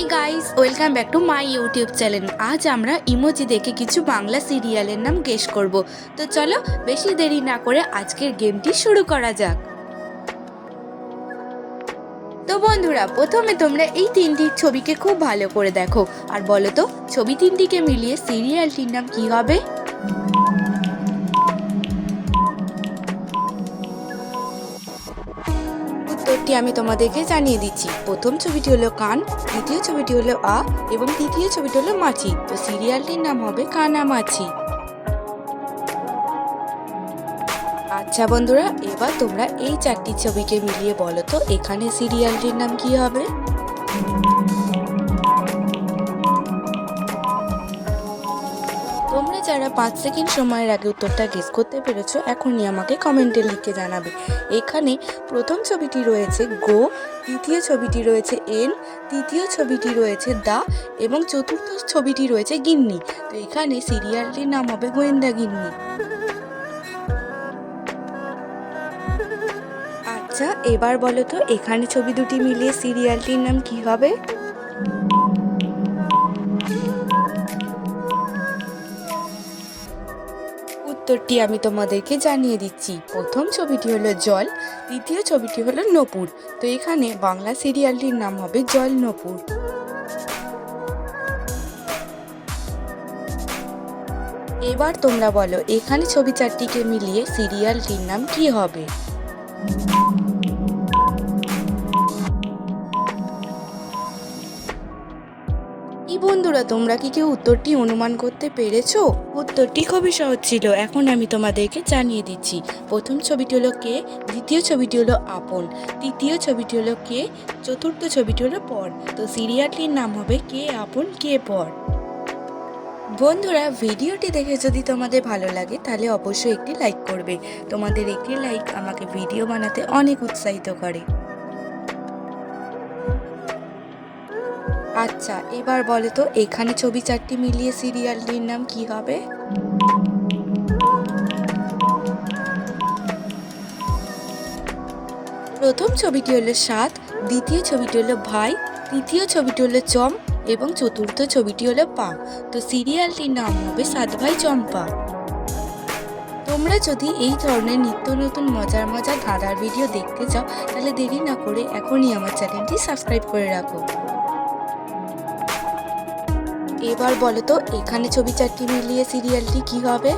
এই guys welcome back to my YouTube channel আজ আমরা ইমোজি দেখে কিছু বাংলা সিরিয়ালের নাম গেস করব। তো চলো, বেশি দেরি না করে আজকের গেমটি শুরু করা যাক। তো বন্ধুরা, প্রথমে তোমরা এই তিনটি ছবিকে খুব ভালো করে দেখো। আর বলো তো, ছবি তিনটিকে মিলিয়ে সিরিয়ালটির নাম কি হবে? উত্তরটি আমি তোমাদেরকে জানিয়ে দিচ্ছি। প্রথম ছবিটি হলো কান, দ্বিতীয় ছবিটি হলো আ, এবং তৃতীয় ছবিটি হলো মাছি। তো সিরিয়ালটির নাম হবে কানা মাছি। আচ্ছা বন্ধুরা, এবার তোমরা এই চারটি ছবিকে মিলিয়ে বলো তো, এখানে সিরিয়ালটির নাম কি হবে? পাঁচ সেকেন্ড সময়ের আগে উত্তরটা গেস করতে পেরেছ, এখনই আমাকে কমেন্টে লিখে জানাবে। এখানে প্রথম ছবিটি রয়েছে গো দ্বিতীয় ছবিটি রয়েছে এন তৃতীয় ছবিটি রয়েছে দা এবং চতুর্থ ছবিটি রয়েছে গিন্নি। তো এখানে সিরিয়ালটির নাম হবে গোয়েন্দা গিন্নি। আচ্ছা এবার বলো তো, এখানে ছবি দুটি মিলিয়ে সিরিয়ালটির নাম কি হবে? উত্তরটি আমি তোমাদেরকে জানিয়ে দিচ্ছি। প্রথম ছবিটি হলো জল, দ্বিতীয় ছবিটি হলো নপুর। তো এখানে বাংলা সিরিয়ালটির নাম হবে জল, নপুর। এবার তোমরা বলো, এখানে ছবি চারটিকে মিলিয়ে সিরিয়ালটির নাম কি হবে? এই বন্ধুরা, তোমরা কি কেউ উত্তরটি অনুমান করতে পেরেছ? উত্তরটি খুবই সহজ ছিল। এখন আমি তোমাদেরকে জানিয়ে দিচ্ছি। প্রথম ছবিটি হলো কে? দ্বিতীয় ছবিটি হলো আপন। তৃতীয় ছবিটি হলো কে? চতুর্থ ছবিটি হলো পর। তো সিরিয়ালটির নাম হবে কে আপন, কে পর। বন্ধুরা, ভিডিওটি দেখে যদি তোমাদের ভালো লাগে, তাহলে অবশ্যই একটি লাইক করবে। তোমাদের একটি লাইক আমাকে ভিডিও বানাতে অনেক উৎসাহিত করে। আচ্ছা এবার বলো তো, এখানে ছবি চারটি মিলিয়ে সিরিয়ালটির নাম কি হবে? প্রথম ছবিটি হলো সাত, দ্বিতীয় ছবিটি হলো ভাই, তৃতীয় ছবিটি হলো চম এবং চতুর্থ ছবিটি হলো পা। তো সিরিয়ালটির নাম হবে সাত ভাই চম্পা। তোমরা যদি এই ধরনের নিত্য নতুন মজার মজার ধাঁধার ভিডিও দেখতে চাও, তাহলে দেরি না করে এখনই আমার চ্যানেলটি সাবস্ক্রাইব করে রাখো। এবার বলো তো, এখানে ছবি চারটি মিলিয়ে সিরিয়ালটি কি হবে?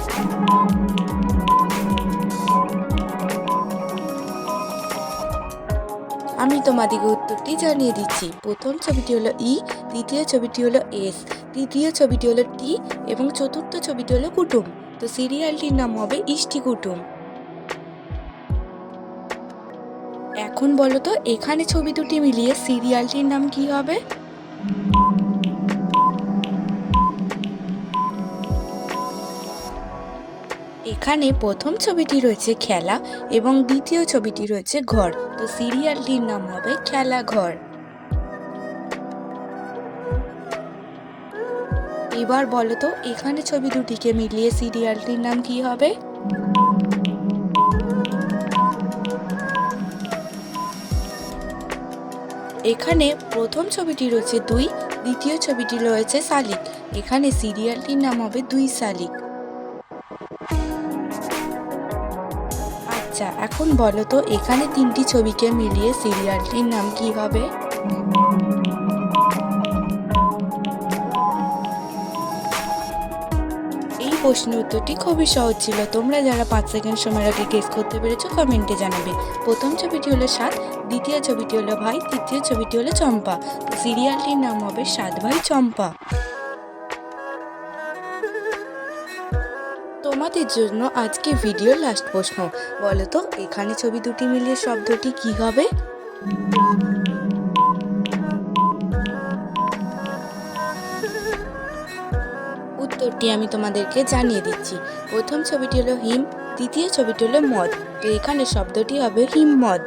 আমি তোমাদেরকে উত্তরটি জানিয়ে দিচ্ছি। প্রথম ছবিটি হলো ই, দ্বিতীয় ছবিটি হলো এস, তৃতীয় ছবিটি হলো টি, এবং চতুর্থ ছবিটি হলো কুটুম। তো সিরিয়ালটির নাম হবে ইষ্টি কুটুম। এখন বলো তো, এখানে ছবি দুটি মিলিয়ে সিরিয়ালটির নাম কি হবে? এখানে প্রথম ছবিটি রয়েছে খেলা এবং দ্বিতীয় ছবিটি রয়েছে ঘর। তো সিরিয়ালটির নাম হবে খেলা ঘর। এবার বলো তো, এখানে ছবি দুটিকে মিলিয়ে সিরিয়ালটির নাম কি হবে? এখানে প্রথম ছবিটি রয়েছে দুই, দ্বিতীয় ছবিটি রয়েছে শালিক। এখানে সিরিয়ালটির নাম হবে দুই শালিক। আচ্ছা এখন বলো তো, এখানে তিনটি ছবিকে মিলিয়ে সিরিয়ালটির নাম কি হবে? এই প্রশ্নের উত্তরটি খুবই সহজ ছিল। তোমরা যারা পাঁচ সেকেন্ড সময়ের আগে গেস করতে পেরেছ কমেন্টে জানাবে। প্রথম ছবিটি হলো সাত, দ্বিতীয় ছবিটি হলো ভাই, তৃতীয় ছবিটি হলো চম্পা। সিরিয়ালটির নাম হবে সাত ভাই চম্পা। তোমাদের জন্য আজকে ভিডিও লাস্ট প্রশ্ন। বলো তো, এখানে ছবি দুটি মিলিয়ে শব্দটি কি হবে? উত্তরটি আমি তোমাদেরকে জানিয়ে দিচ্ছি। প্রথম ছবিটি হলো হিম, দ্বিতীয় ছবিটি হলো মদ। তো এখানে শব্দটি হবে হিমমদ।